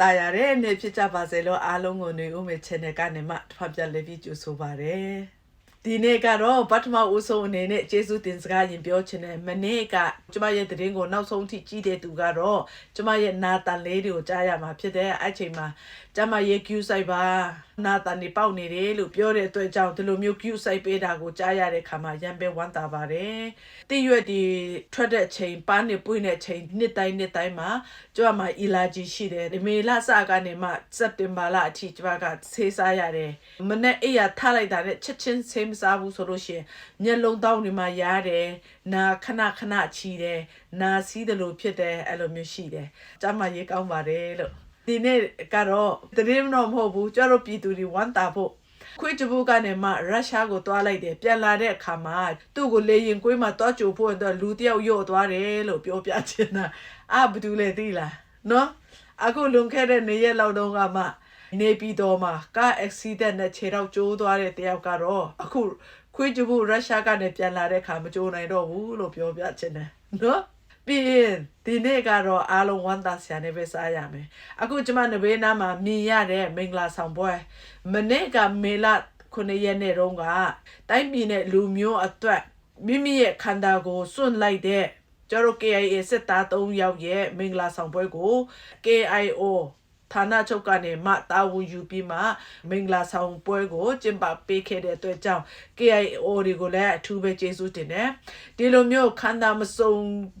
တာရတဲ့နေ့ဖြစ်ကြပါစေလို့အားလုံးကိုနေဦးမေ channel ကနေမှတစ်ဖက်ပြလက်ပြီးကြိုဆိုပါရစေဒီနေ့ကတော့ပထမဦးဆုံးအနေနဲ့ကျေးဇူးတင်စကားရင်ပြောချင်တယ်မနေ့ကကျမရဲ့သတင်းကိုနောက်ဆုံးထိကြည့်တဲ့သူကတော့ကျမရဲ့နာတန်လေးတွေကိုကြားရမှာဖြစ်တဲ့အဲ့ချိန်မှာ ကျမရဲ့ queue site ပါနာတန်နေပေါက်နေတယ်လို့ပြောတဲ့အတွက်ကြောင့်ဒီလိုမျိုး queue site ပေးတာကိုကြားရတဲ့ခါမှာရံပဲဝမ်းသာပါတယ်တိရွက်ဒီထွက်တဲ့အချိန်ပန်းနေပွင့်တဲ့အချိန်နှစ်တိုင်းနှစ်တိုင်းမှာကျမမှာ allergy ရှိတယ်ဒီမေလစကနေမှစက်တင်ဘာလအထိကျမကဆေးစားရတယ်မနေ့အိယာထားလိုက်တာနဲ့ချက်ချင်းဆေးမစားဘူးဆိုလို့ရှိရင်မျက်လုံးတောင်းနေမှရတယ်နာခဏခဏချီတယ်နာစီးတယ်လို့ဖြစ်တယ်အဲ့လိုမျိုးရှိတယ်ကျမရေကောင်းပါတယ်လို့ ဒီနေ့ကတော့တရင်တော့မဟုတ်ဘူးကျတော့ပြည်သူတွေဝမ်းသာဖို့ခွေးကြဘူးကနေမှရုရှားကိုတွားလိုက်တယ်ပြန်လာတဲ့အခါမှာသူ့ကိုလေရင်ကွေးမှာတွားကြိုဖို့အတွက်လူတယောက်ရော့သွားတယ်လို့ပြောပြချင်တာအာဘာတူလဲသိလားနော်အခုလွန်ခဲ့တဲ့နေ့ရက်လောက်တုန်းကမှနေပြည်တော်မှာကား accident နဲ့ခြေထောက်ကျိုးသွားတဲ့တယောက်ကတော့အခုခွေးကြဘူးရုရှားကနေပြန်လာတဲ့အခါမကြိုးနိုင်တော့ဘူးလို့ပြောပြချင်တယ်နော် ပြီးရင်ဒီနေ့ကတော့အားလုံးဝမ်းသာစရာနဲ့ပဲစားရမယ်အခုကျမနဘေးနားမှာမြင်ရတဲ့မင်္ဂလာဆောင်ပွဲမနေ့ကမေလ9ရက်နေ့တုန်းကတိုင်းပြည်နဲ့လူမျိုးအတွက်မိမိရဲ့ခန္ဓာကိုယ်စွန့်လိုက်တဲ့ကျတို့ KIA စစ်သား3ယောက်ရဲ့မင်္ဂလာဆောင်ပွဲကို KIO ဌာနချုပ်ကနေမှတာဝန်ယူပြီးမှမင်္ဂလာဆောင်ပွဲကိုကျင်းပပေးခဲ့တဲ့အတွက်ကြောင့် KIO တွေကိုလည်းအထူးပဲကျေးဇူးတင်တယ်ဒီလိုမျိုးခန္ဓာမစုံ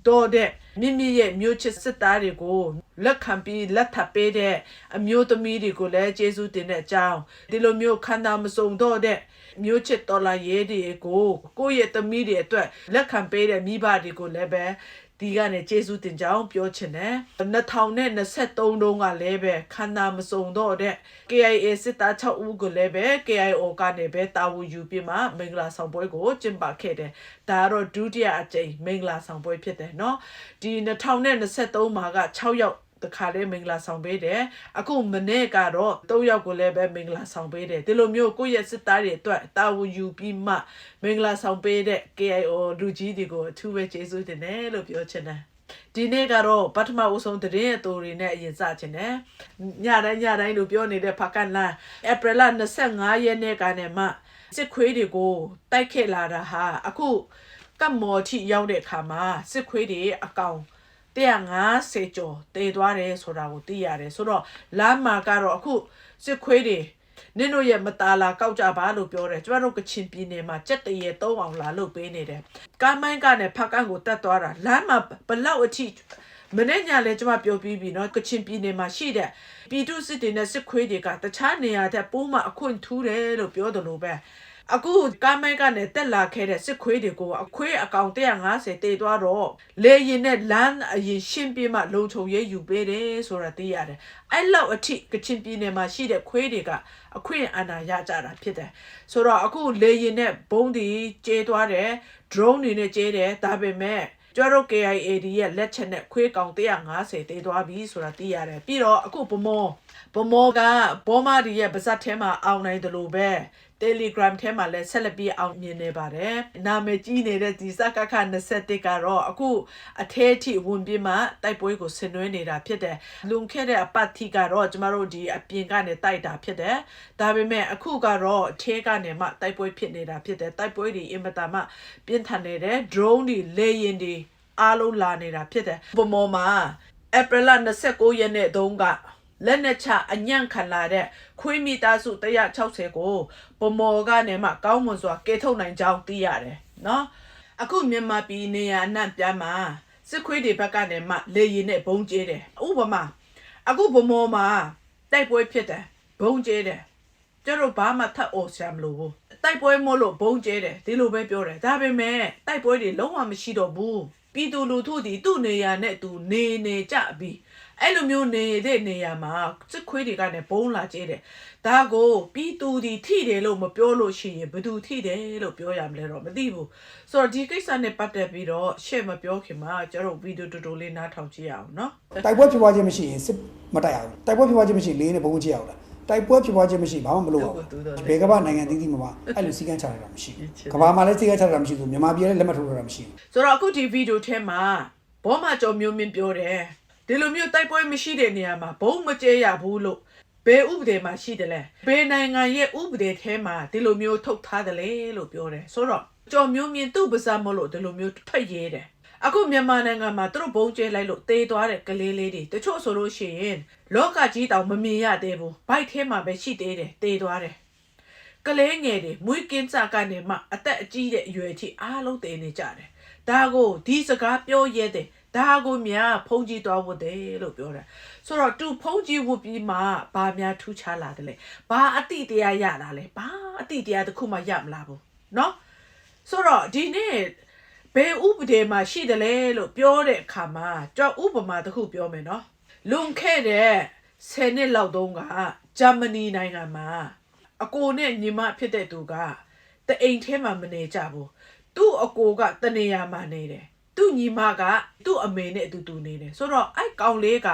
တော့တဲ့မိမိရဲ့မျိုးချစ်စစ်သားတွေကိုလက်ခံပြီးလက်ထပ်ပေးတဲ့အမျိုးသမီးတွေကိုလည်းကျေးဇူးတင်တဲ့အကြောင်းဒီလိုမျိုးခန္ဓာမစုံတော့တဲ့မျိုးချစ်တော်လာရေးတွေကိုကိုယ့်ရဲ့သမီးတွေအတွက်လက်ခံပေးတဲ့မိဘတွေကိုလည်းပဲ ဒီကနေကျေးဇူးတင်ကြောင်းပြောချင်တယ်2023တုန်းကလည်းပဲခန္ဓာမစုံတော့တဲ့ KIA စစ်သား6ဦးကိုလည်းပဲ KIO ကနေပဲတာဝန်ယူပြီးမှမင်္ဂလာဆောင်ပွဲကိုကျင်းပခဲ့တယ်ဒါကတော့ဒုတိယအကြိမ်မင်္ဂလာဆောင်ပွဲဖြစ်တယ်เนาะဒီ2023မှာက6ယောက် တခါလေးမင်္ဂလာဆောင်ပေးတယ်အခုမနေ့ကတော့၃ယောက်ကိုလည်းပဲမင်္ဂလာဆောင်ပေးတယ်ဒီလိုမျိုးကိုယ့်ရဲ့စစ်သားတွေအတွက်တာဝန်ယူပြီးမှမင်္ဂလာဆောင်ပေးတဲ့ KIO လူကြီးတွေကိုအထူးပဲကျေးဇူးတင်တယ်လို့ပြောချင်တယ်ဒီနေ့ကတော့ပထမဦးဆုံးသတင်းအတူတွေနဲ့အရင်စချင်တယ်ညတိုင်းညတိုင်းလို့ပြောနေတဲ့ဖကန်လာဧပြီလ25ရက်နေ့ကနေမှစစ်ခွေးတွေကိုတိုက်ခဲ့လာတာဟာအခုကပ်မော်ထိရောက်တဲ့အခါမှာစစ်ခွေးတွေအကောင် 150ကျော်တည်သွားတယ်ဆိုတာကိုသိရတယ်ဆိုတော့လမ်းမှာကတော့အခုစစ်ခွေးတွေနင်တို့ရဲ့မတာလာကောက်ကြပါလို့ပြောတယ်ကျမတို့ကချင်ပြည်နယ်မှာစက်တရေသုံးအောင်လာလို့ပေးနေတယ်ကားမိုင်းကနဲ့ဖက်ကန်ကိုတက်သွားတာလမ်းမှာဘလောက်အထိမနေ့ညလည်းကျမပြောပြီးပြီเนาะကချင်ပြည်နယ်မှာရှိတဲ့ပြည်သူစစ်တွေနဲ့စစ်ခွေးတွေကတခြားနေရာတဲ့ပိုးမှအခွင့်ထူးတယ်လို့ပြောတယ်လို့ပဲ အခုကားမိုင်းကနေတက်လာခဲ့တဲ့စစ်ခွေးတွေကိုအခွေးအကောင်150တေသွားတော့လေရင်နဲ့လမ်းအရင်ရှင်းပြမှလုံခြုံရေးယူပေးတယ်ဆိုတာသိရတယ်အဲ့လောက်အထိကချင်ပြည်နယ်မှာရှိတဲ့ခွေးတွေကအခွင့်အာဏာရကြတာဖြစ်တယ်ဆိုတော့အခုလေရင်နဲ့ဘုံဒီကျဲသွားတယ် drone တွေနဲ့ကျဲတယ်ဒါပေမဲ့ကျတော့ KIAD ရဲ့လက်ချက်နဲ့ခွေးကောင်150တေးသွားပြီဆိုတာသိရတယ်ပြီးတော့အခုဗမောဗမောကဘောမာဒီရဲ့ပါဇက်ထဲမှာအောင်နိုင်တယ်လို့ပဲ Telegram ထဲမှာလည်းဆက်လက်ပြီးအောင်မြင်နေပါတယ်။နာမည်ကြီးနေတဲ့ဒီစကခ21ကတော့အခုအထဲအထိဝင်ပြီးမှတိုက်ပွဲကိုဆင်နွှဲနေတာဖြစ်တယ်။လွန်ခဲ့တဲ့အပတ်ထိကတော့ကျမတို့ဒီအပြင်ကနေတိုက်တာဖြစ်တယ်။ဒါပေမဲ့အခုကတော့အထဲကနေမှတိုက်ပွဲဖြစ်နေတာဖြစ်တယ်။တိုက်ပွဲတွေအင်မတန်မှပြင်းထန်နေတယ် drone တွေလေယာဉ်တွေအားလုံးလာနေတာဖြစ်တယ်။ပုံပေါ်မှာဧပြီလ29ရက်နေ့တုန်းက လက်နဲ့ချအညံ့ခံလာတဲ့ခွေးမိသားစု160ကိုပမော်ကနေမှကောင်းမွန်စွာကဲထုတ်နိုင်ကြောင်းသိရတယ်နော်အခုမြန်မာပြည်နေရအနှံ့ပြားမှာစစ်ခွေးတွေဘက်ကနေမှလေရင်နဲ့ဘုံကျဲတယ်ဥပမာအခုပမော်မှာတိုက်ပွဲဖြစ်တယ်ဘုံကျဲတယ်ကျတို့ဘာမှထပ်အော်ဆရာမလို့ဘူးတိုက်ပွဲမို့လို့ဘုံကျဲတယ်ဒီလိုပဲပြောတယ်ဒါပေမဲ့တိုက်ပွဲတွေလုံးဝမရှိတော့ဘူးပြည်သူလူထုဒီသူ့နေရာနဲ့သူနေနေကြပြီး အဲ့လိုမျိုးနေတဲ့နေရာမှာစစ်ခွေးတွေကနေဘုံလာကျဲတယ်ဒါကိုပြည်သူဒီထိတယ်လို့မပြောလို့ရှိရင်ဘယ်သူထိတယ်လို့ပြောရမလဲတော့မသိဘူးဆိုတော့ဒီကိစ္စနဲ့ပတ်သက်ပြီးတော့ရှေ့မပြောခင်မှာကျတို့ဗီဒီယိုတူတူလေးနားထောင်ကြည့်အောင်နော်တိုက်ပွဲဖြစ်ပွားခြင်းမရှိရင်စစ်မတိုက်အောင်တိုက်ပွဲဖြစ်ပွားခြင်းမရှိရင်လေးနဲ့ဘုံချရအောင်လားတိုက်ပွဲဖြစ်ပွားခြင်းမရှိဘာမှမလုပ်အောင်ဘယ်ကမ္ဘာနိုင်ငံသီးသီးမှာအဲ့လိုစီကံချရတာမရှိဘူးကမ္ဘာမှာလည်းစီကံချရတာမရှိဘူးမြန်မာပြည်လည်းလက်မှတ်ထိုးရတာမရှိဘူးဆိုတော့အခုဒီဗီဒီယိုထဲမှာဘောမကျော်မျိုးမင်းပြောတယ် ဒီလိုမျိုးတိုက်ပွဲမရှိတဲ့နေရာမှာဘုံမကျဲရဘူးလို့ဘယ်ဥပဒေမှာရှိတယ်လဲဘယ်နိုင်ငံရဲ့ဥပဒေထဲမှာဒီလိုမျိုးထုတ်ထားတယ်လဲလို့ပြောတယ်ဆိုတော့ကြော်မျိုးမြင်သူ့ပါစမလို့ဒီလိုမျိုးထွက်ရဲတယ်အခုမြန်မာနိုင်ငံမှာသူတို့ဘုံကျဲလိုက်လို့တေးသွားတဲ့ကလေးလေးတွေတချို့ဆိုလို့ရှိရင်လောကကြီးတောင်မမြင်ရသေးဘူးဘိုက်ထဲမှာပဲရှိသေးတယ်တေးသွားတယ်ကလေးငယ်တွေမွေးကင်းစကနေမှအသက်အကြီးတဲ့အရွယ်ထိအားလုံးတည်နေကြတယ်။ဒါကိုဒီစကားပြောရဲတဲ့ ဒါကိုများဖုန်ကြီးတော်ဝတ်တယ်လို့ပြောတာ။ဆိုတော့သူဖုန်ကြီးဝတ်ပြီးမှဘာများထူးခြားလာတယ်လဲ။ဘာအတိတရားရတာလဲ။ဘာအတိတရားတစ်ခုမှရမလာဘူး။နော်။ဆိုတော့ဒီနေ့ဘယ်ဥပဒေမှာရှိတယ်လဲလို့ပြောတဲ့အခါမှာကြောက်ဥပမာတစ်ခုပြောမယ်နော်။လွန်ခဲ့တဲ့10နှစ်လောက်တုန်းကဂျာမနီနိုင်ငံမှာအကိုနဲ့ညီမဖြစ်တဲ့သူကတအိမ်ထဲမှာမနေကြဘူးသူ့အကိုကတနေရာမှာနေတယ် သူ့ညီမကသူ့အမေနဲ့အတူတူနေတယ်ဆိုတော့အဲ့ကောင်လေးက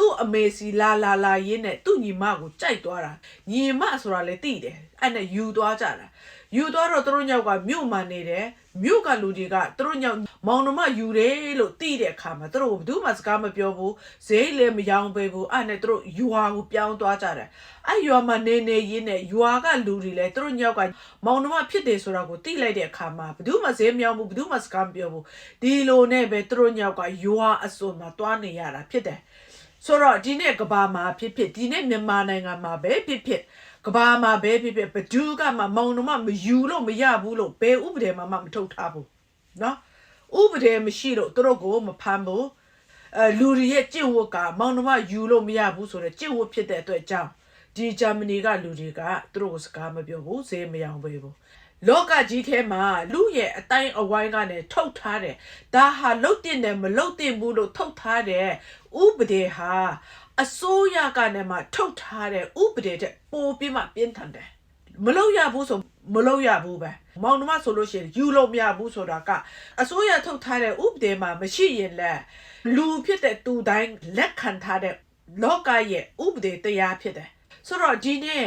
သူ့အမေစီလာလာလာရင်းနဲ့သူ့ညီမကိုကြိုက်သွားတာညီမဆိုတာလည်းသိတယ်အဲ့နဲ့ယူသွားကြတာယူသွားတော့သူတို့ညောက်ကမြို့မှာနေတယ်မြို့ကလူတွေကသူတို့ညောက်မောင်နှမယူတယ်လို့သိတဲ့အခါမှာသူတို့ဘယ်သူမှစကားမပြောဘူးဈေးလည်းမယောင်းပေးဘူးအဲ့နဲ့သူတို့ရွာကိုပြောင်းသွားကြတယ်အဲ့ရွာမှာနေနေရင်းနဲ့ရွာကလူတွေလည်းသူတို့ညောက်ကမောင်နှမဖြစ်တယ်ဆိုတာကိုသိလိုက်တဲ့အခါမှာဘယ်သူမှဈေးမယောင်းဘူးဘယ်သူမှစကားမပြောဘူးဒီလိုနဲ့ပဲသူတို့ညောက်ကရွာအစွန်မှာတွားနေရတာဖြစ်တယ် ဆိုတော့ဒီနေ့ကဘာမှာဖြစ်ဖြစ်ဒီနေ့မြန်မာနိုင်ငံမှာပဲဖြစ်ဖြစ်ကဘာမှာပဲဖြစ်ဖြစ်ဘယ်သူကမှမောင်နှမမယူလို့မရဘူးလို့ဘယ်ဥပဒေမှမထုတ်ထားဘူးเนาะဥပဒေမရှိလို့သူတို့ကိုမဖမ်းဘူးအဲလူတွေရဲ့ကြင့်ဝတ်ကမောင်နှမယူလို့မရဘူးဆိုတော့ကြင့်ဝတ်ဖြစ်တဲ့အတွက်ကြောင့်ဒီဂျာမနီကလူတွေကသူတို့ကိုစကားမပြောဘူးဈေးမယောင်ပေးဘူး လောကကြီးထဲမှာလူရဲ့အတိုင်းအဝိုင်းကနေထုတ်ထားတယ်ဒါဟာလုတ်တင်တယ်မလုတ်တင်ဘူးလို့ထုတ်ထားတယ်ဥပဒေဟာအစိုးရကနေမှထုတ်ထားတဲ့ဥပဒေတဲ့ပိုပြီးမှပြင်းထန်တယ်မလုတ်ရဘူးဆိုမလုတ်ရဘူးပဲမောင်နှမဆိုလို့ရှိရင်ယူလို့မရဘူးဆိုတာကအစိုးရထုတ်ထားတဲ့ဥပဒေမှာမရှိရင်လည်းလူဖြစ်တဲ့သူတိုင်းလက်ခံထားတဲ့လောကရဲ့ဥပဒေတရားဖြစ်တယ်ဆိုတော့ဒီနေ့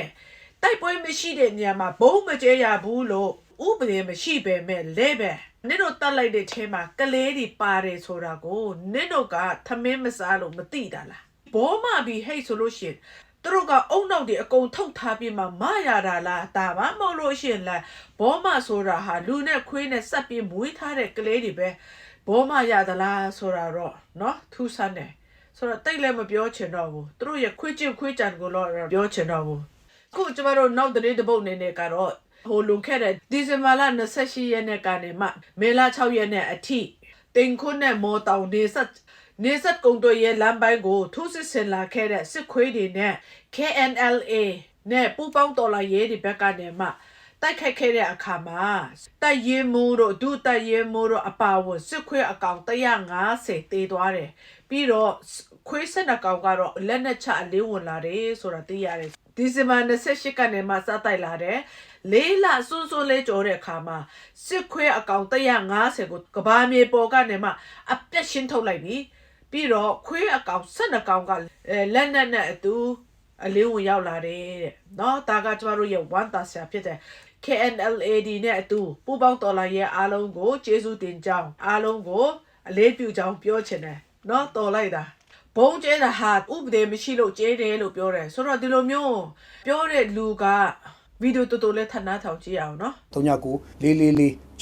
တိုက်ပွဲမရှိတဲ့နေရာမှာဘုံမကျဲရဘူးလို့ဥပဒေမရှိပေမဲ့လည်းပဲနင်တို့တတ်လိုက်တဲ့ထဲမှာကလေးတွေပါတယ်ဆိုတာကိုနင်တို့ကသမင်းမစားလို့မသိတာလားဘောမဘီဟိတ်ဆိုလို့ရှင်သူတို့ကအုံနောက်တွေအကုန်ထုတ်ထားပြီးမှမရတာလားဒါမှမဟုတ်လို့ရှင်လားဘောမဆိုတာဟာလူနဲ့ခွေးနဲ့ဆက်ပြီးမွေးထားတဲ့ကလေးတွေပဲဘောမရသလားဆိုတာတော့နော်ထူးဆန်းတယ်ဆိုတော့တိတ်လည်းမပြောချင်တော့ဘူးသူတို့ရဲ့ခွေးချင်းခွေးကြံကိုတော့ပြောချင်တော့ဘူး ခုကျမတို့နောက်သတင်းတစ်ပုတ်နေနေကတော့ဟိုလွန်ခဲ့တဲ့ဒီဇင်ဘာလ28ရက်နေ့ကနေမှမေလ6ရက်နေ့အထိတင်ခွန်းနဲ့မော်တောင်နေဆက်နေဆက်ကုံတို့ရဲ့လမ်းပိုင်းကိုထိုးစစ်ဆင်လာခဲ့တဲ့စစ်ခွေးတွေနဲ့ KNLA နဲ့ပူးပေါင်းတော်လာရေးဒီဘက်ကနေမှ တိုက်ခိုက်ခဲ့တဲ့အခါမှာတိုက်ရင်မိုးတို့ဒုတိုက်ရင်မိုးတို့အပါအဝင်စစ်ခွေးအကောင်150တေးသွားတယ်ပြီးတော့ခွေးဆက်နှကောင်ကတော့လက်နဲ့ချအလေးဝင်လာတယ်ဆိုတာသိရတယ် ဒီဇင်ဘာ28ကနေမှစတိုက်လာတယ်လေးလစွန်းစွန်းလေးကြော်တဲ့အခါမှာစစ်ခွဲအကောင်150ကိုကဘာမြေပေါ်ကနေမှအပြက်ရှင်းထုတ်လိုက်ပြီပြီးတော့ခွေးအကောင်12ကောင်ကအဲလက်နက်နဲ့အတူအလေးဝင်ရောက်လာတယ်တဲ့เนาะဒါကကျမတို့ရဲ့1တာဆရာဖြစ်တဲ့ KNLAD နဲ့အတူပူးပေါင်းတော်လှန်ရေးအားလုံးကိုကျေးဇူးတင်ကြောင်းအားလုံးကိုအလေးပြုကြောင်းပြောချင်တယ်။နော်တော်လိုက်တာ။ဘုံကျဲတာဟာဥပဒေမရှိလို့ကျဲတယ်လို့ပြောတယ်။ဆိုတော့ဒီလိုမျိုးပြောတဲ့လူကဗီဒီယိုတော်တော်လေးထပ်နားထောင်ကြည့်အောင်နော်39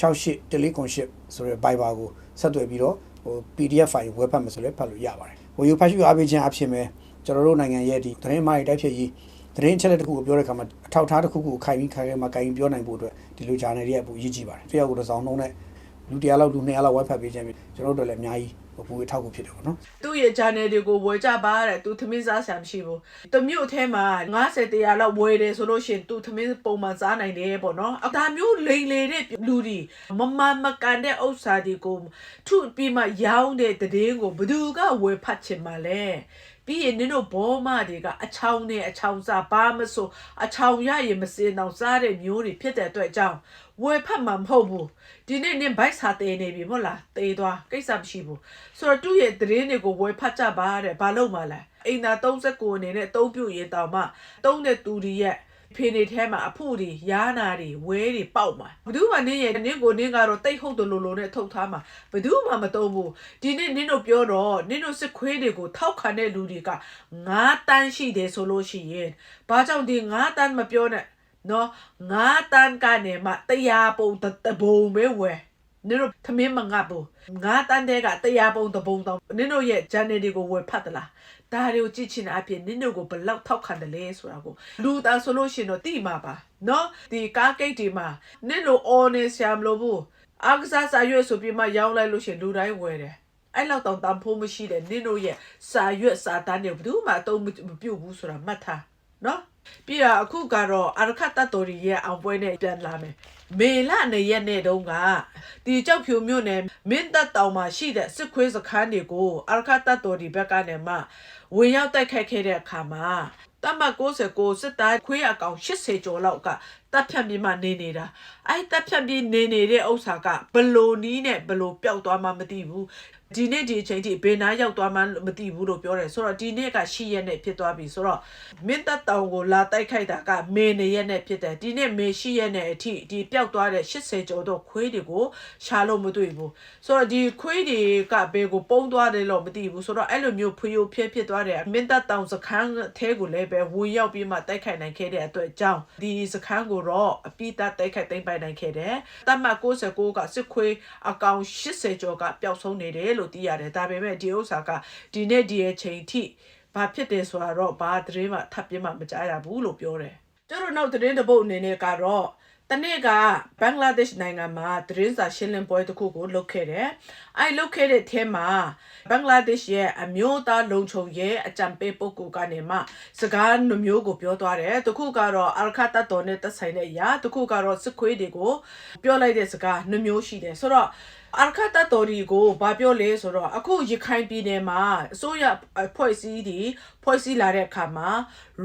444 68ဆိုရယ် Viber ကိုဆက်သွယ်ပြီးတော့ဟို PDF file ဝယ်ဖတ်မယ်ဆိုလဲဖတ်လို့ရပါတယ်။ဟိုယူဖတ်ရှိအားပေးခြင်းအဖြစ်ပဲကျွန်တော်တို့နိုင်ငံရဲ့ဒီသတင်းမှိုက်တိုက်ဖြစ်ရေး သတင်းချက်လက်တစ်ခုကိုပြောတဲ့အခါမှာအထောက်အထားတစ်ခုခုကိုခိုင်ပြီးခိုင်ခဲမှာခိုင်ပြီးပြောနိုင်ဖို့အတွက်ဒီလို journal တွေရဲ့အပူရည်ကြည့်ပါတယ်။တစ်ယောက်ကိုတစ်စောင်းနှုံးနဲ့လူတစ်ယောက်လောက်လူနှစ်ယောက်လောက်ဝယ်ဖတ်ပေးခြင်းပဲကျွန်တော်တို့တို့လည်းအများကြီးဟိုပူအထောက်အကူဖြစ်တယ်ပေါ့နော်။သူ့ရဲ့ channel တွေကိုဝယ်ကြပါတဲ့သူသမင်းစားဆရာမရှိဘူးတမျိုးထဲမှာ90တရားလောက်ဝယ်တယ်ဆိုလို့ရှိရင်သူသမင်းပုံမှန်စားနိုင်တယ်ပေါ့နော်အဒါမျိုးလိန်လေတဲ့လူတွေမမမကန်တဲ့ဥစ္စာတွေကိုထုပြီးမှရောင်းတဲ့တည်င်းကိုဘယ်သူကဝယ်ဖတ်ချင်မှာလဲ ပြီးရင်နင်တို့ဘောမတွေကအချောင်းနဲ့အချောင်းစားဘာမဆိုအချောင်းရရင်မစင်အောင်စားတဲ့မျိုးတွေဖြစ်တဲ့အတွက်ကြောင့်ဝယ်ဖတ်မှာမဟုတ်ဘူးဒီနေ့နင်ဘိုက်စာတေးနေပြီမဟုတ်လားတေးသွားကိစ္စမရှိဘူးဆိုတော့သူ့ရဲ့သတင်းတွေကိုဝယ်ဖတ်ကြပါတဲ့ဘာလို့မှလဲအိမ်သာ39အနေနဲ့အသုံးပြုရင်တောင်မှတုံးတဲ့သူတွေရဲ့ ဖေနေထဲမှာအဖို့တွေရားနာတွေဝဲတွေပေါက်မှာဘယ်သူမှနင်းရဲ့နင်းကိုနင်းကတော့တိတ်ဟုတ်တယ်လို့လို့နဲ့ထုတ်ထားမှာဘယ်သူမှမတုံးဘူးဒီနေ့နင်းတို့ပြောတော့နင်းတို့စစ်ခွေးတွေကိုထောက်ခံတဲ့လူတွေက9တန်းရှိတယ်ဆိုလို့ရှိရင်ဘာကြောင့်ဒီ9တန်းမပြောနဲ့နော်9တန်းကနေမှတရားပုံတစ်တဘုံပဲဝယ် နင်တို့သမင်းမငတ်ဘူးငါတန်းတဲ့ကတရားပုံတပုံတောင်နင်တို့ရဲ့ channel တွေကိုဝယ်ဖတ်သလားဒါတွေကိုကြည့်ချင်တဲ့အပြင်နင်တို့ကိုဘယ်လောက်ထောက်ခံတယ်လဲဆိုတာကိုလူသားဆိုလို့ရှိရင်တော့သိမှာပါနော်ဒီကားဂိတ်တွေမှာနင်တို့ on နေဆရာမလို့ဘူးအကစားစာရွက်ဆိုပြီးမှရောင်းလိုက်လို့ရှိရင်လူတိုင်းဝယ်တယ်အဲ့လောက်တောင်တန်ဖိုးမရှိတဲ့နင်တို့ရဲ့စာရွက်စာတန်းတွေဘယ်သူမှအသုံးမပြုတ်ဘူးဆိုတာမှတ်ထားနော်ပြီးတော့အခုကတော့အရခတ်တတ်တော်ရီရဲ့အောင်ပွဲနဲ့ပြန်လာမယ် မေလနဲ့ရက်နဲ့တုန်းကဒီကြောက်ဖြူမြို့နယ်မင်းတပ်တောင်မှာရှိတဲ့စစ်ခွေးစခန်းတွေကိုအရခတ်တတ်တော်ရီဘက်ကနေမှဝင်ရောက်တိုက်ခိုက်ခဲ့တဲ့အခါမှာတမတ်69စစ်သားခွေးအကောင်80ကျော်လောက်ကတပ်ဖြတ်ပြီးမှနေနေတာအဲ့တပ်ဖြတ်ပြီးနေနေတဲ့ဥစ္စာကဘလိုနီးနဲ့ဘလိုပျောက်သွားမှမသိဘူး ဒီနေ့ဒီအချိန်ထိဘယ်နာရောက်သွားမှမသိဘူးလို့ပြောတယ်ဆိုတော့ဒီနေ့ကရှိရက်နဲ့ဖြစ်သွားပြီဆိုတော့မင်းတပ်တောင်ကိုလာတိုက်ခိုက်တာကမေနေရက်နဲ့ဖြစ်တယ်ဒီနေ့မေရှိရက်နဲ့အထိဒီပျောက်သွားတဲ့80ကျော်တော့ခွေးတွေကိုရှာလို့မတွေ့ဘူးဆိုတော့ဒီခွေးတွေကဘယ်ကိုပုံသွားတယ်လို့မသိဘူးဆိုတော့အဲ့လိုမျိုးဖွေးရိုးဖျက်ဖြစ်သွားတယ်မင်းတပ်တောင်စခန်းထဲကိုလည်းပဲဝင်ရောက်ပြီးမှတိုက်ခိုက်နိုင်ခဲ့တဲ့အတွက်ကြောင့်ဒီစခန်းကိုတော့အပိတတိုက်ခိုက်သိမ်းပိုက်နိုင်ခဲ့တယ်တမတ်69ကစစ်ခွေးအကောင်80ကျော်ကပျောက်ဆုံးနေတယ်လို့သိရတယ်ဒါပေမဲ့ဒီဥစ္စာကဒီနေ့ဒီအချိန်ထိဘာဖြစ်တယ်ဆိုတာတော့ဘာသတင်းမှထပ်ပြမှမကြားရဘူးလို့ပြောတယ်ကျတို့နောက်သတင်းတစ်ပုတ်အနေနဲ့ကတော့ တနေ့ကဘင်္ဂလားဒေ့ရှ်နိုင်ငံမှာသတင်းစာရှင်းလင်းပွဲတစ်ခုကိုလုပ်ခဲ့တယ်။အဲလုပ်ခဲ့တဲ့ထဲမှာဘင်္ဂလားဒေ့ရှ်ရဲ့အမျိုးသားလုံခြုံရေးအကြံပေးပုဂ္ဂိုလ်ကနေမှစကားနှမျိုးကိုပြောသွားတယ်။တစ်ခုကတော့အရခတ်တတော်နဲ့သက်ဆိုင်တဲ့အရာတစ်ခုကတော့စစ်ခွေးတွေကိုပြောလိုက်တဲ့စကားနှမျိုးရှိတယ်။ဆိုတော့အာခတ်တတော်ဒီကိုဘာပြောလဲဆိုတော့အခုရခိုင်ပြည်နယ်မှာအစိုးရအဖွဲ့အစည်းတွေဖွဲ့စည်းလာတဲ့အခါမှာ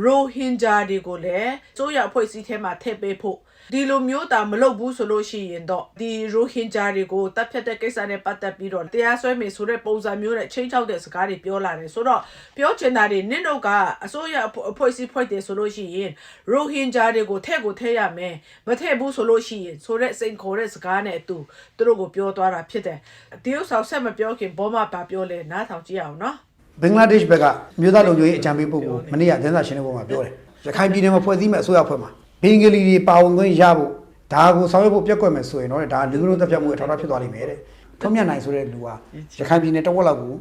ရိုဟင်ဂျာတွေကိုလည်းအစိုးရအဖွဲ့အစည်းထဲမှာထည့်ပေးဖို့ ဒီလိုမျိုးတာမလုပ်ဘူးဆိုလို့ရှိရင်တော့ဒီရိုဟင်ဂျာတွေကိုတပ်ဖြတ်တဲ့ကိစ္စနဲ့ပတ်သက်ပြီးတော့တရားစွဲမယ်ဆိုတဲ့ပုံစံမျိုးနဲ့ချင်းချောက်တဲ့စကားတွေပြောလာတယ်ဆိုတော့ပြောချင်တာတွေနင့်တို့ကအစိုးရအဖွဲ့အစည်းဖွဲ့တယ်ဆိုလို့ရှိရင်ရိုဟင်ဂျာတွေကိုထည့်ကိုထည့်ရမယ်မထည့်ဘူးဆိုလို့ရှိရင်ဆိုတဲ့စိန်ခေါ်တဲ့စကားနဲ့အတူသူတို့ကိုပြောသွားတာဖြစ်တယ်ဒီဥစ္စာဆက်မပြောခင်ဘောမဘာပြောလဲနားထောင်ကြည့်အောင်နော်ဘင်္ဂလားဒေ့ရှ်ဘက်ကမြို့သားလုံခြုံရေးအကြံပေးပုဂ္ဂိုလ်မနေ့ကသတင်းစာရှင်းလင်းပွဲမှာပြောတယ်ရခိုင်ပြည်နယ်မှာဖွဲ့စည်းမဲ့အစိုးရအဖွဲ့မှာ ဘင်္ဂလီတွေပါဝင်ခွင့်ရဖို့ဒါကိုဆောင်ရွက်ဖို့ပြက်ကွက်မယ်ဆိုရင်တော့ဒါလူမျိုးတပ်ဖြတ်မှုအထောက်အထားဖြစ်သွားလိမ့်မယ်တဲ့ထုံးမြတ်နိုင်ဆိုတဲ့လူဟာရခိုင်ပြည်နယ်တဝက်လောက်ကို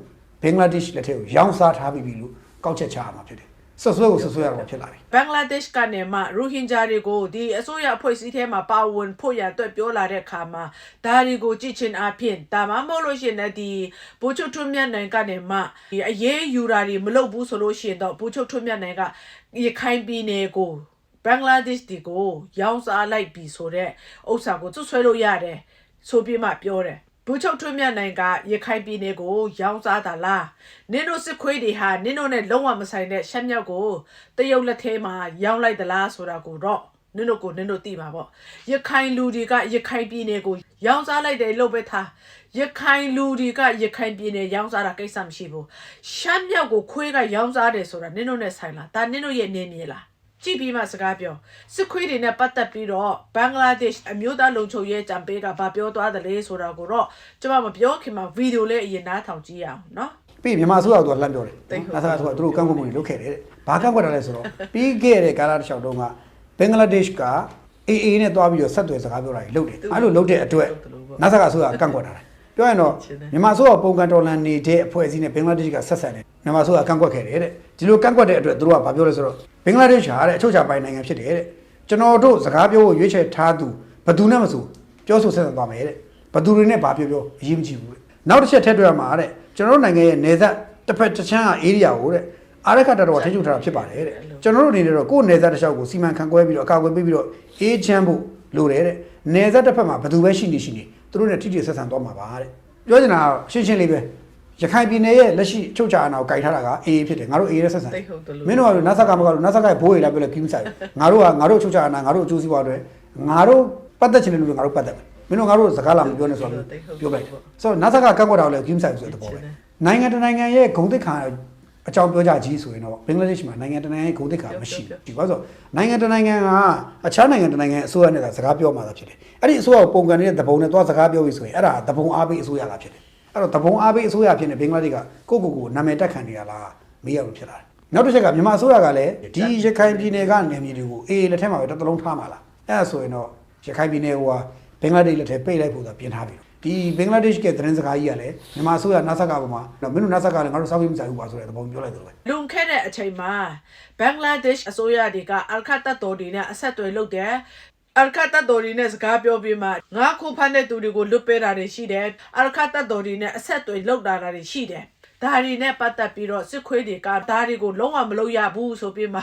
ဘင်္ဂလားဒေ့ရှ်လက်ထက်ကိုရောင်းစားထားပြီးပြီလို့ကောက်ချက်ချရမှာဖြစ်တယ်ဆွဆွဲကိုဆွဆွဲရတော့ဖြစ်လာပြီဘင်္ဂလားဒေ့ရှ်ကနေမှရိုဟင်ဂျာတွေကိုဒီအစိုးရအဖွဲ့အစည်းထဲမှာပါဝင်ဖို့ရအတွက်ပြောလာတဲ့အခါမှာဒါတွေကိုကြည့်ချင်အဖြစ်ဒါမှမဟုတ်လို့ရှိရင်လည်းဒီဘူချုပ်ထွန်းမြတ်နိုင်ကနေမှဒီအရေးယူတာတွေမလုပ်ဘူးဆိုလို့ရှိရင်တော့ဘူချုပ်ထွန်းမြတ်နိုင်ကရခိုင်ပြည်နယ်ကို ဘင်္ဂလားဒေ့ရှ်ဒီကိုရောင်းစားလိုက်ပြီဆိုတော့ဥစ္စာကိုသူ့ဆွဲလို့ရတယ်ဆိုပြီးမှပြောတယ်ဘူချုပ်ထွန်းမြတ်နိုင်ကရခိုင်ပြည်နယ်ကို ရောင်းစားတာလားနင်တို့စစ်ခွေးတွေဟာနင်တို့နဲ့လုံးဝမဆိုင်တဲ့ရှက်မြောက်ကိုတရုတ်လက်ထဲမှာရောင်းလိုက်သလားဆိုတာကိုတော့နင်တို့ကိုနင်တို့သိပါပေါ့ရခိုင်လူတွေကရခိုင်ပြည်နယ်ကိုရောင်းစားလိုက်တယ်လို့ပဲထားရခိုင်လူတွေကရခိုင်ပြည်နယ်ရောင်းစားတာကိစ္စမရှိဘူးရှမ်းမြောက်ကိုခွေးကရောင်းစားတယ်ဆိုတာနင်တို့နဲ့ဆိုင်လားဒါနင်တို့ရဲ့နေမြေလား ကြည့်ပြီးမှစကားပြောစစ်ခွေးတွေနဲ့ပတ်သက်ပြီးတော့ဘင်္ဂလားဒေ့ရှ်အမျိုးသားလုံခြုံရေးကြံပေးကဘာပြောသွားတယ်လဲဆိုတာကိုတော့ကျွန်မမပြောခင်မှာဗီဒီယိုလေးအရင်နားထောင်ကြည့်ရအောင်နော်ပြီးမြန်မာအစိုးရကသူကလှမ်းပြောတယ်တိတ်ဟုတ်နာဆာကသူကသူတို့ကန့်ကွက်မှုတွေလုပ်ခဲ့တယ်တဲ့ဘာကန့်ကွက်တာလဲဆိုတော့ပြီးခဲ့တဲ့ကာလတစ်လျှောက်တုန်းကဘင်္ဂလားဒေ့ရှ်ကအေအေနဲ့တွားပြီးတော့ဆက်သွယ်စကားပြောတာတွေလုပ်တယ်အဲ့လိုလုပ်တဲ့အတွက်နာဆာကအစိုးရကကန့်ကွက်တာတယ် ပြောရင်တော့မြန်မာအစိုးရပုံကန်တော်လန်နေတဲ့အဖွဲ့အစည်းနဲ့ဘင်္ဂလားဒေ့ရှ်ကဆက်ဆံတယ်မြန်မာအစိုးရကန့်ကွက်ခဲ့တယ်တဲ့ဒီလိုကန့်ကွက်တဲ့အတွက်သူတို့ကဘာပြောလဲဆိုတော့ဘင်္ဂလားဒေ့ရှ်ဟာတဲ့အချုပ်ချာပိုင်နိုင်ငံဖြစ်တယ်တဲ့ကျွန်တော်တို့စကားပြောဖို့ရွေးချယ်ထားသူဘယ်သူနဲ့မဆိုပြောဆိုဆက်ဆံသွားမယ်တဲ့ဘယ်သူတွေနဲ့ဘာပြောပြောအရေးမကြီးဘူးတဲ့နောက်တစ်ချက်ထည့်တွေ့ရမှာတဲ့ကျွန်တော်တို့နိုင်ငံရဲ့နေသက်တစ်ဖက်တစ်ချမ်းက area ကိုတဲ့အာရခတ်တော်ထိချုပ်ထားတာဖြစ်ပါတယ်တဲ့ကျွန်တော်တို့အနေနဲ့တော့ကိုယ်နေသက်တစ်လျှောက်ကိုစီမံခန့်ခွဲပြီးတော့အကာအကွယ်ပေးပြီးတော့အေးချမ်းဖို့လိုတယ်တဲ့နေသက်တစ်ဖက်မှာဘယ်သူပဲရှိနေရှိနေသူ တို့နဲ့ထိထိဆက်ဆံသွားမှာပါတဲ့ပြောချင်တာကရှင်းရှင်းလေးပဲရခိုင်ပြည်နယ်ရဲ့လက်ရှိအချုပ်ချာအနာကိုကင်ထားတာကအေးဖြစ်တယ်ငါတို့အေးရဲဆက်ဆံတိတ်ဟုတ်တယ်လို့မင်းတို့ကနတ်ဆက်ကမကတော့နတ်ဆက်ကဘိုးရလာပြလဲကိမဆိုင်ငါတို့ကငါတို့အချုပ်ချာအနာငါတို့အကျိုးစီးပွားတွေငါတို့ပတ်သက်ချင်တဲ့လူတွေငါတို့ပတ်သက်မယ်မင်းတို့ငါတို့စကားလာမပြောနဲ့ဆိုတော့ပြောလိုက်ဆိုတော့နတ်ဆက်ကကန့်ကွက်တာကိုလည်းကိမဆိုင်ဆိုတဲ့သဘောပဲနိုင်ငံတကာနိုင်ငံရဲ့ဂုံတိတ်ခါ အကြောင်းပြောကြကြီးဆိုရင်တော့ဘင်္ဂလားဒေ့ရှ်မှာနိုင်ငံတကာရဲ့ဂုဏ်သိက္ခာမရှိဘူးဒီဘာလို့ဆိုနိုင်ငံတကာနိုင်ငံကအခြားနိုင်ငံတကာနိုင်ငံအစိုးရနဲ့သာစကားပြောမှာသာဖြစ်တယ်အဲ့ဒီအစိုးရကိုပုံကန်နေတဲ့တပုံနဲ့သွားစကားပြောပြီးဆိုရင်အဲ့ဒါတပုံအားပေးအစိုးရလာဖြစ်တယ်အဲ့တော့တပုံအားပေးအစိုးရဖြစ်နေဘင်္ဂလားဒေ့ရှ်ကကိုကိုကိုနာမည်တက်ခံနေရလားမေးရလို့ဖြစ်လာတယ်နောက်တစ်ချက်ကမြန်မာအစိုးရကလည်းဒီရခိုင်ပြည်နယ်ကနေမြေတွေကိုအေးလက်ထက်မှာပဲတစ်သလုံးထားမှာလားအဲ့ဒါဆိုရင်တော့ရခိုင်ပြည်နယ်ကဘင်္ဂလားဒေ့ရှ်လက်ထက်ပိတ်လိုက်ဖို့သာပြင်ထားပြီ ဒီဘင်္ဂလားဒေ့ရှ်ကသတင်းစကားကြီးကလည်းမြန်မာအစိုးရနာဆက်ကပေါ်မှာမင်းတို့နာဆက်ကလည်းငါတို့စောင့်ကြည့်မဆိုင်ဘူးပါဆိုတဲ့သဘောပြောလိုက်တယ်ပဲလွန်ခဲ့တဲ့အချိန်မှာဘင်္ဂလားဒေ့ရှ်အစိုးရတွေကအလ်ခတ်တပ်တော်တွေနဲ့အဆက်အသွယ်လုပ်တယ်အလ်ခတ်တပ်တော်တွေနဲ့စကားပြောပြီးမှငါခုဖမ်းတဲ့သူတွေကိုလွတ်ပေးတာတွေရှိတယ်အလ်ခတ်တပ်တော်တွေနဲ့အဆက်အသွယ်လုပ်တာတွေရှိတယ် ဒါတွေနဲ့ပတ်သက်ပြီးတော့စစ်ခွေးတွေကဒါတွေကိုလုံးဝမလုပ်ရဘူးဆိုပြီးမှ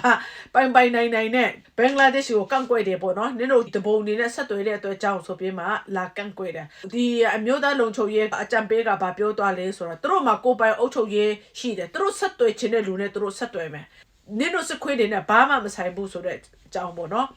ပိုင်ပိုင်နိုင်နိုင်နဲ့ဘင်္ဂလားဒေ့ရှ်ကိုကန့်ကွက်တယ်ပေါ့နော်နင်တို့တပုံတွေနဲ့ဆက်သွယ်တဲ့အတွက်ကြောင့်ဆိုပြီးမှလာကန့်ကွက်တယ်ဒီအမျိုးသားလုံခြုံရေးအကြံပေးကဗာပြောသွားလဲဆိုတော့သူတို့မှာကိုယ်ပိုင်အုပ်ချုပ်ရေးရှိတယ်သူတို့ဆက်သွယ်ခြင်းတဲ့လူနဲ့သူတို့ဆက်သွယ်မယ် နင်တို့စခွေးတွေနဲ့ဘာမှမဆိုင်ဘူးဆိုတဲ့အကြောင်းပေါ့နော်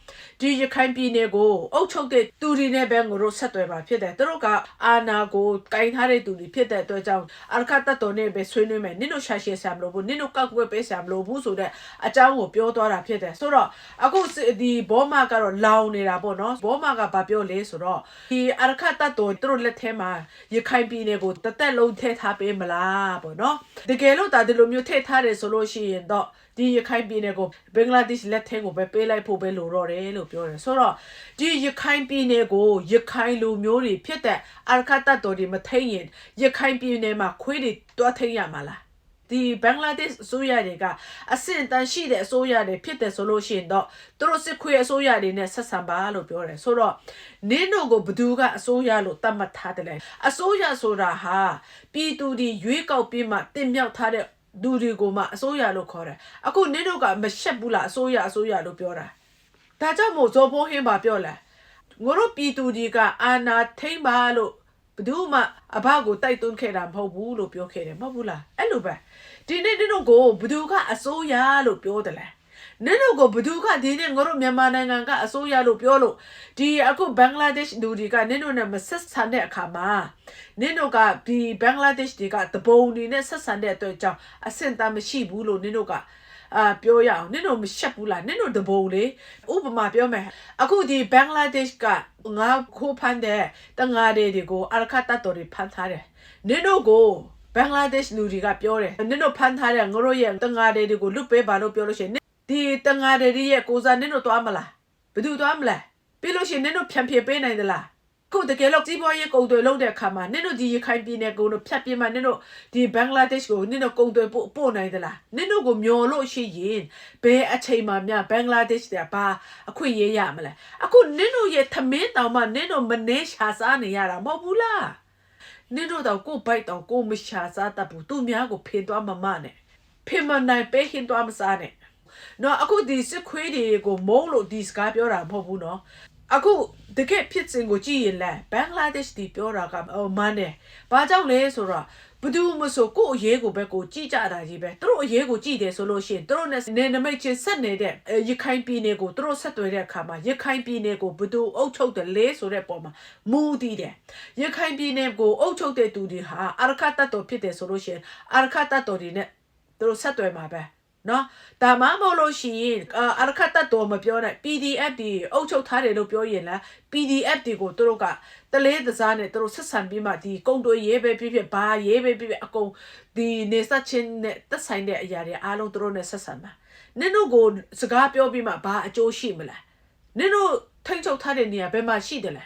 ဒီရခိုင်ပြည်နယ်ကိုအုပ်ချုပ်တဲ့သူတွေနဲ့ပဲငါတို့ဆက်သွယ်ပါဖြစ်တယ်သူတို့ကအာနာကိုကင်ထားတဲ့သူတွေဖြစ်တဲ့အတွက်ကြောင့်အလ်ခတ်တတ်တော်နဲ့ပဲဆွေးနွေးမယ်နင်တို့ရှာရှည်ဆံမလို့ဘူးနင်တို့ကောက်ကွက်ပေးဆံမလို့ဘူးဆိုတဲ့အကြောင်းကိုပြောသွားတာဖြစ်တယ်ဆိုတော့အခုဒီဘောမကတော့လောင်နေတာပေါ့နော်ဘောမကဘာပြောလဲဆိုတော့ဒီအလ်ခတ်တတ်တော်သူတို့လက်ထဲမှာရခိုင်ပြည်နယ်ကိုတသက်လုံးထည့်ထားပေးမလားပေါ့နော်တကယ်လို့ဒါဒီလိုမျိုးထည့်ထားတယ်ဆိုလို့ရှိရင်တော့ ဒီရခိုင်ပြည်နယ်ကိုဘင်္ဂလားဒေ့ရှ်လက်ထဲကိုပဲပေးလိုက်ဖို့ပဲလိုတော့တယ်လို့ပြောတယ်ဆိုတော့ဒီရခိုင်ပြည်နယ်ကိုရခိုင်လူမျိုးတွေဖြစ်တဲ့အရခတ်တပ်တော်တွေမထိန်ရင်ရခိုင်ပြည်နယ်မှာခွေးတွေတွားထိန်ရမှာလားဒီဘင်္ဂလားဒေ့ရှ်အစိုးရတွေကအဆင့်တန်းရှိတဲ့အစိုးရတွေဖြစ်တယ်ဆိုလို့ရှိရင်တော့သူတို့စစ်ခွေးအစိုးရတွေနဲ့ဆက်ဆံပါလို့ပြောတယ်ဆိုတော့နင်းတို့ကိုဘသူကအစိုးရလို့သတ်မှတ်ထားတယ်လေအစိုးရဆိုတာဟာပြည်သူတွေရွေးကောက်ပြီးမှတင်မြှောက်ထားတဲ့ လူတွေကိုမှအစိုးရလို့ခေါ်တယ်အခုနင်းတို့ကမရှက်ဘူးလားအစိုးရအစိုးရလို့ပြောတာဒါကြောင့်မို့ဇော်ဖိုးဟင်းပါပြောလဲငါတို့ပြည်သူတွေကအာနာထိမ့်ပါလို့ဘယ်သူမှအဘကိုတိုက်တွန်းခဲ့တာမဟုတ်ဘူးလို့ပြောခဲ့တယ်မဟုတ်ဘူးလားအဲ့လိုပဲဒီနေ့နင်းတို့ကိုဘယ်သူကအစိုးရလို့ပြောတယ်လဲ နင်းတို့ကိုဘယ်သူကဒီနေ့ငါတို့မြန်မာနိုင်ငံကအစိုးရလို့ပြောလို့ဒီအခုဘင်္ဂလားဒေ့ရှ်လူတွေကနင်းတို့နဲ့မဆက်ဆံတဲ့အခါမှာနင်းတို့ကဒီဘင်္ဂလားဒေ့ရှ်တွေကတပုံတွေနဲ့ဆက်ဆံတဲ့အတွက်ကြောင့်အဆင့်တန်းမရှိဘူးလို့နင်းတို့ကအာပြောရအောင်နင်တို့မရှက်ဘူးလားနင်တို့တဘုံလေဥပမာပြောမယ်အခုဒီဘင်္ဂလားဒေ့ရှ်ကငါခိုးဖမ်းတဲ့တငါးတွေကိုအလခတ်တတ်တော်တွေဖမ်းထားတယ်နင်တို့ကိုဘင်္ဂလားဒေ့ရှ်လူတွေကပြောတယ်နင်တို့ဖမ်းထားတဲ့ငါတို့ရဲ့တငါးတွေကိုလွတ်ပေးပါလို့ပြောလို့ရှိရင်နင် ဒီတငါးတွေရဲ့ကိုစားနင်တို့သွားမလားဘယ်သူသွားမလဲပြီးလို့ရှိရင်နင်တို့ဖြန်ဖြေပေးနိုင်သလားခုတကယ်လို့ကြီးပွားရေးကုန်သွယ်လုပ်တဲ့အခါမှာနင်တို့ဒီရခိုင်ပြည်နယ်ကိုဖြတ်ပြမှနင်တို့ဒီဘင်္ဂလားဒေ့ရှ်ကိုနင်တို့ကုန်သွယ်ပို့ပို့နိုင်သလားနင်တို့ကိုမျော်လို့ရှိရင်ဘယ်အချိန်မှမြဘင်္ဂလားဒေ့ရှ်တွေကဘာအခွင့်အရေးရမလဲအခုနင်တို့ရဲ့သမင်းတောင်မှနင်တို့မနေရှာစားနေရတာမဟုတ်ဘူးလားနင်တို့တော့ကိုယ်ဘိုက်တောင်ကိုယ်မရှာစားတတ်ဘူးသူများကိုဖင်သွားမမနဲ့ဖင်မနိုင်ပေးဟင်သွားမစားနဲ့ နော်အခုဒီစစ်ခွေးတွေကိုမုန်းလို့ဒီစကားပြောတာမဟုတ်ဘူးနော်အခုတကယ်ဖြစ်စဉ်ကိုကြည့်ရင်လဲဘင်္ဂလားဒေ့ရှ်တီပြောတာကဟိုမန်းတယ်။ဘာကြောင့်လဲဆိုတော့ဘယ်သူမဆိုကိုယ့်အရေးကိုပဲကိုကြည့်ကြတာကြီးပဲ။သူတို့အရေးကိုကြည့်တယ်ဆိုလို့ရှိရင်သူတို့နဲ့နေနမိတ်ချင်းဆက်နေတဲ့အဲရခိုင်ပြည်နယ်ကိုသူတို့ဆက်သွယ်တဲ့အခါမှာရခိုင်ပြည်နယ်ကိုဘယ်သူအုပ်ချုပ်တယ်လဲဆိုတဲ့ပုံမှာမူတည်တယ်။ရခိုင်ပြည်နယ်ကိုအုပ်ချုပ်တဲ့သူတွေဟာအရခတ်တတ်တော်ဖြစ်တယ်ဆိုလို့ရှိရင်အရခတ်တတ်တော်တွေနဲ့သူတို့ဆက်သွယ်မှာပဲ။ နော်ဒါမှမဟုတ်လို့ရှိရင်အာအရခတ်တတ်တော်မပြောနဲ့ PDF ဒီအုပ်ချုပ်ထားတယ်လို့ပြောရင်လား PDF တွေကိုသူတို့ကတလေးတစားနဲ့သူတို့ဆက်ဆံပြီးမှဒီကုံတွေရေးပဲဖြစ်ဖြစ်ဘာရေးပဲဖြစ်ဖြစ်အကုန်ဒီနေဆက်ချင်းနဲ့သက်ဆိုင်တဲ့အရာတွေအားလုံးသူတို့နဲ့ဆက်ဆံမှာနင်တို့ကိုစကားပြောပြီးမှဘာအကျိုးရှိမလဲနင်တို့ထိန်ချုပ်ထားတဲ့နေရာဘယ်မှာရှိတယ်လဲ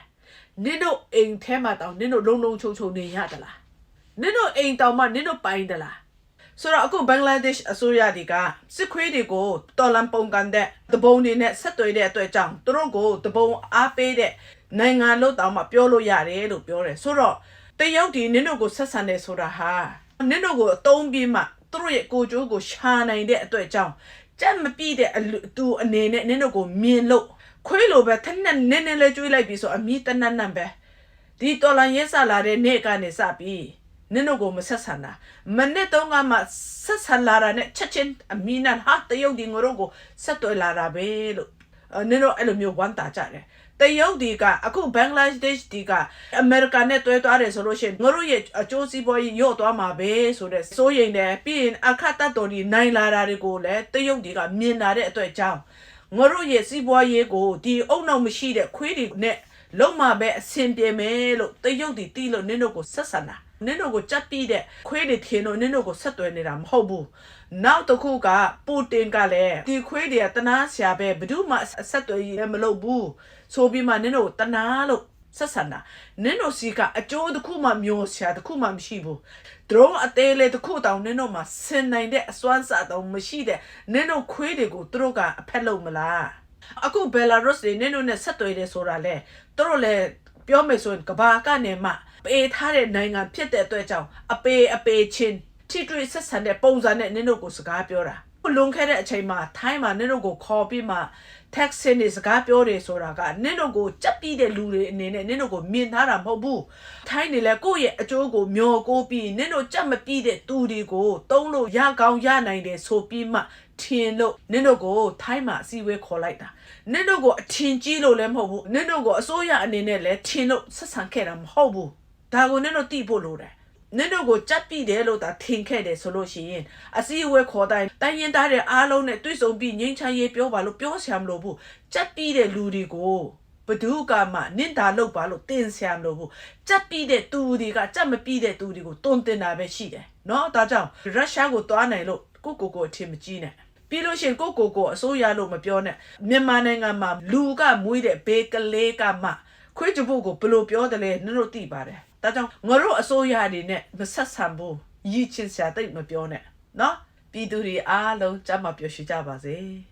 နင်တို့အိမ်ထဲမှာတောင်နင်တို့လုံလုံချုံချုံနေရသလားနင်တို့အိမ်တောင်မှနင်တို့ပိုင်သလား ဆိုတော့အခုဘင်္ဂလားဒေ့ရှ်အစိုးရတွေကစစ်ခွေးတွေကိုတော်လန်ပုံကန်တဲ့တပုံတွေနဲ့ဆက်သွယ်တဲ့အတွက်ကြောင့်သူတို့ကိုတပုံအားပေးတဲ့နိုင်ငံလို့တောင်မှပြောလို့ရတယ်လို့ပြောတယ်ဆိုတော့တရုတ်ဒီနင်တို့ကိုဆက်ဆံတယ်ဆိုတာဟာနင်တို့ကိုအသုံးပြီးမှသူတို့ရဲ့ကိုကြိုးကိုရှာနိုင်တဲ့အတွက်ကြောင့်ကြက်မပြည့်တဲ့အလူသူအနေနဲ့နင်တို့ကိုမြင်လို့ခွေးလိုပဲထက်နဲ့နင်းနေလဲကျွေးလိုက်ပြီးဆိုအမိတနတ်နတ်ပဲဒီတော်လန်ရဲဆလာတဲ့နေ့ကနေစပြီး နင်တို့ကိုမဆက်ဆံတာမနဲ့တော့ကမှဆက်ဆံလာတာနဲ့ချက်ချင်းအမီနာဟာတယုတ်ဒီငါတို့ကိုဆက်သွယ်လာတာပဲလို့အဲ့နင်တို့အဲ့လိုမျိုးဝမ်းတာကြတယ်တရုတ်ဒီကအခုဘင်္ဂလားဒေ့ရှ်ဒီကအမေရိကန်နဲ့တွဲသွားတယ်ဆိုလို့ရှိရင်ငါတို့ရဲ့အကျိုးစီးပွားရေးရော့သွားမှာပဲဆိုတဲ့စိုးရိမ်တယ်ပြီးရင်အခက်တတ်တော်ဒီနိုင်လာတာတွေကိုလည်းတရုတ်ဒီကမြင်လာတဲ့အတွက်ကြောင့်ငါတို့ရဲ့စီးပွားရေးကိုဒီအုံနောက်မရှိတဲ့ခွေးတွေနဲ့လုံးမပဲအဆင်ပြေမယ်လို့တရုတ်ဒီတီးလို့နင်တို့ကိုဆက်ဆံတာ နင်တို့ကိုကြက်ပြီးတဲ့ခွေးတွေထင်လို့နင်တို့ကိုဆက်သွယ်နေတာမဟုတ်ဘူးနောက်တစ်ခုကပူတင်ကလည်းဒီခွေးတွေကတနာဆရာပဲဘယ်သူမှအဆက်သွယ်ရေးလည်းမလုပ်ဘူးဆိုပြီးမှနင်တို့ကိုတနာလို့ဆက်ဆံတာနင်တို့စီကအကျိုးတစ်ခုမှမျိုးဆရာတစ်ခုမှမရှိဘူးဒရုန်းအသေးလေးတစ်ခုတောင်နင်တို့မှာဆင်နိုင်တဲ့အစွမ်းစားတောင်မရှိတဲ့နင်တို့ခွေးတွေကိုသူတို့ကအဖက်လို့မလားအခုဘယ်လာရုစ်တွေနင်းတို့နဲ့ဆက်သွယ်တယ်ဆိုတာလေသူတို့လည်းပြောမယ်ဆိုရင်ကဘာကနေမှ ပေးထားတဲ့နိုင်ငံဖြစ်တဲ့အတွက်ကြောင့်အပေအပေချင်းထိတွေ့ဆက်ဆံတဲ့ပုံစံနဲ့နင်းတို့ကိုစကားပြောတာလွန်ခဲ့တဲ့အချိန်မှာထိုင်းမှာနင်းတို့ကိုခေါ်ပြီးမှ taxi နဲ့စကားပြောတယ်ဆိုတာကနင်းတို့ကိုကြက်ပြီးတဲ့လူတွေအနေနဲ့နင်းတို့ကိုမြင်ထားတာမဟုတ်ဘူးထိုင်းနေလဲကိုယ့်ရဲ့အကျိုးကိုမျောကိုပြီးနင်းတို့ကြက်မပြီးတဲ့သူတွေကိုတုံးလို့ရကောင်းရနိုင်တယ်ဆိုပြီးမှထင်လို့နင်းတို့ကိုထိုင်းမှာအစည်းအဝေးခေါ်လိုက်တာနင့်တို့ကိုအထင်ကြီးလို့လည်းမဟုတ်ဘူးနင့်တို့ကိုအစိုးရအနေနဲ့လည်းထင်လို့ဆက်ဆံခဲ့တာမဟုတ်ဘူး ဒါကိုနင်တို့သိဖို့လိုတယ်နင်တို့ကိုကြက်ပြိတယ်လို့သာထင်ခဲ့တယ်ဆိုလို့ရှိရင်အစည်းအဝေးခေါ်တိုင်းတိုင်းရင်သားတဲ့အားလုံးနဲ့တွေ့ဆုံပြီးငြိမ်းချမ်းရေးပြောပါလို့ပြောဆရာမလို့ဘူးကြက်ပြိတဲ့လူတွေကိုဘသူကမှနင့်တာလောက်ပါလို့တင်ဆရာမလို့ဘူးကြက်ပြိတဲ့သူတွေကကြက်မပြိတဲ့သူတွေကိုတွန်းတင်တာပဲရှိတယ်နော်ဒါကြောင့်ရုရှားကိုတွားနိုင်လို့ကိုကိုကိုအထင်မကြီးနဲ့ပြီးလို့ရှင်ကိုကိုကိုအစိုးရလို့မပြောနဲ့မြန်မာနိုင်ငံမှာလူကမွေးတဲ့ဘေးကလေးကမှခွေးကြပုတ်ကိုဘယ်လိုပြောတယ်လဲနင်တို့သိပါတယ် ဒါကြောင့်ငါတို့အစိုးရအနေနဲ့မဆက်ဆံဘူးရည်ချင်းစရာတိတ်မပြောနဲ့နော်ပြည်သူတွေအားလုံးကြမ်းမပျော်ရွှင်ကြပါစေ။